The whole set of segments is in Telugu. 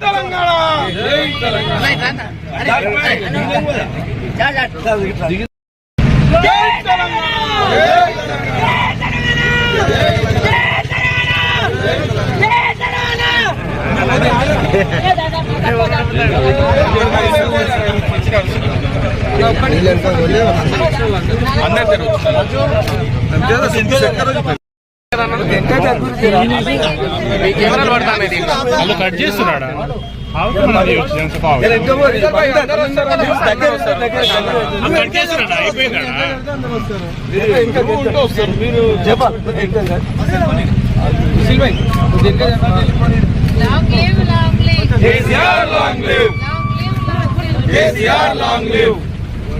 తెలంగాణ అందరూ వాళ్ళు కట్ చేస్తున్నాడా?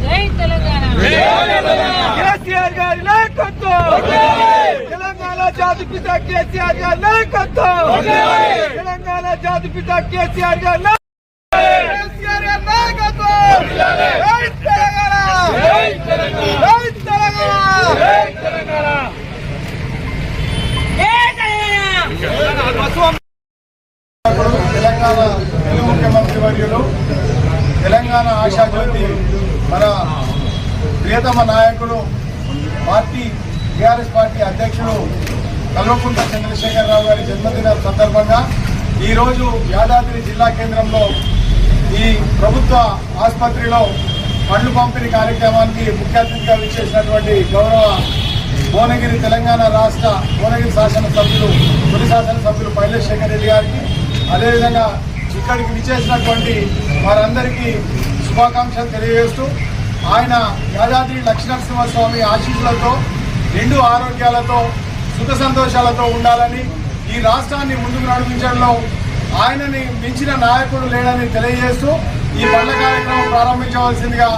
జై తెలంగాణ. గారి తెలంగాణ జాతి పిత కేసీఆర్ గారి నాయకత్వం. తెలంగాణ జాతి పిత కేసీఆర్ గారి కేసీఆర్ గారి నాయకత్వం. తెలంగాణ ముఖ్యమంత్రి వర్యులు తెలంగాణ ఆశాజ్యోతి మన ప్రియతమ నాయకుడు పార్టీ టీఆర్ఎస్ పార్టీ అధ్యక్షుడు కల్వకుంట్ల చంద్రశేఖరరావు గారి జన్మదిన సందర్భంగా ఈరోజు యాదాద్రి జిల్లా కేంద్రంలో ఈ ప్రభుత్వ ఆసుపత్రిలో పండ్లు పంపిణీ కార్యక్రమానికి ముఖ్య అతిథిగా విచ్చేసినటువంటి గౌరవ భువనగిరి తెలంగాణ రాష్ట్ర భువనగిరి శాసనసభ్యులు తొలి శాసనసభ్యులు పైలేశేఖర్ రెడ్డి గారికి అదేవిధంగా ఇక్కడికి విచ్చేసినటువంటి వారందరికీ శుభాకాంక్షలు తెలియజేస్తూ ఆయన యాదాద్రి లక్ష్మీనరసింహస్వామి ఆశీస్సులతో నిండు ఆరోగ్యాలతో సుఖ సంతోషాలతో ఉండాలని ఈ రాష్ట్రాన్ని ముందుకు నడిపించడంలో ఆయనని మించిన నాయకుడు లేడని తెలియజేస్తూ ఈ పండ్ల కార్యక్రమం ప్రారంభించవలసిందిగా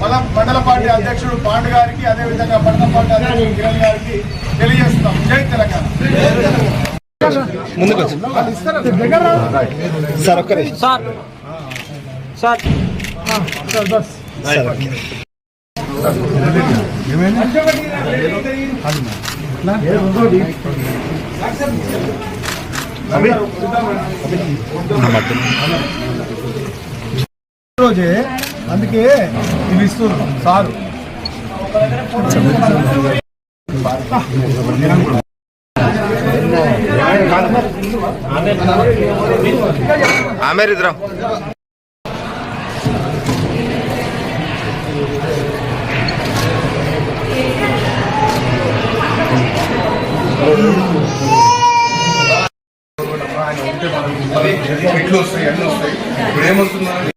మన మండల పార్టీ అధ్యక్షుడు పాండు గారికి అదేవిధంగా మండల పార్టీ అధ్యక్షుడు కిరణ్ గారికి తెలియజేస్తున్నాం. జై తెలంగాణ. సార్ రోజే అందుకే ఇవి ఇస్తున్నారు సారు. ఆమెర్ ఇద్దరం ఎట్లు వస్తాయి అన్నీ వస్తాయి. ఇప్పుడు ఏమవుతున్నారు